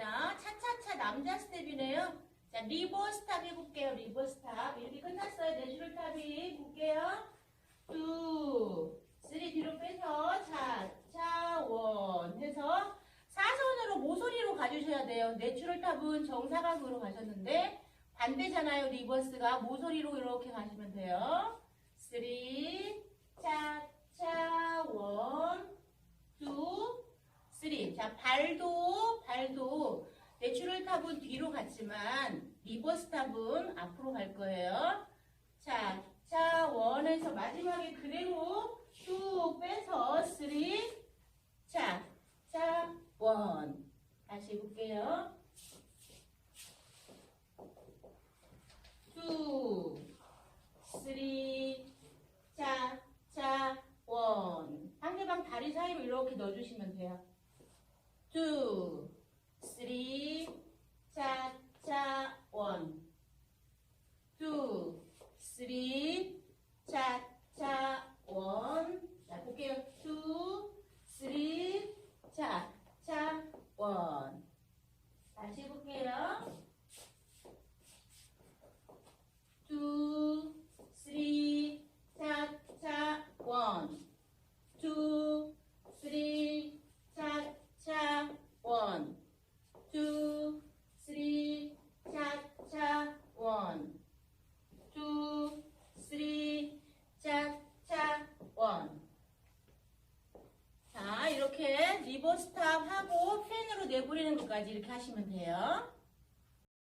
하겠습니다. 차차차 남자 스텝이네요. 자, 리버 스탑 해볼게요. 리버 스탑. 이렇게 끝났어요. 내추럴 탑이. 볼게요. 투, 쓰리 뒤로 빼서 차, 차, 원 해서 사선으로 모서리로 가주셔야 돼요. 내추럴 탑은 정사각으로 가셨는데 반대잖아요. 리버스가 모서리로 이렇게 가시면 돼요. 쓰리, 차, 차, 원, 투, 쓰리. 자, 발도, 발도 내추럴 탑은 뒤로 갔지만 리버스 탑은 앞으로 갈 거예요. 자, 자, 원에서 마지막에 그대로 쭉 빼서 쓰리. 자, 자, 원. 다시 해볼게요. 투, 쓰리, 자, 자, 원. 상대방 다리 사이로 이렇게 넣어주시면 돼요. two, cha, cha, one. 자, 볼게요. three, cha, cha, one. 다시 해볼게요. two, three, cha, cha, one. two, three, cha, 차, 원, 투, 쓰리, 차, 차, 원, 투, 쓰리, 차, 차, 원. 자, 이렇게 리버 스탑 하고 펜으로 내버리는 것까지 이렇게 하시면 돼요.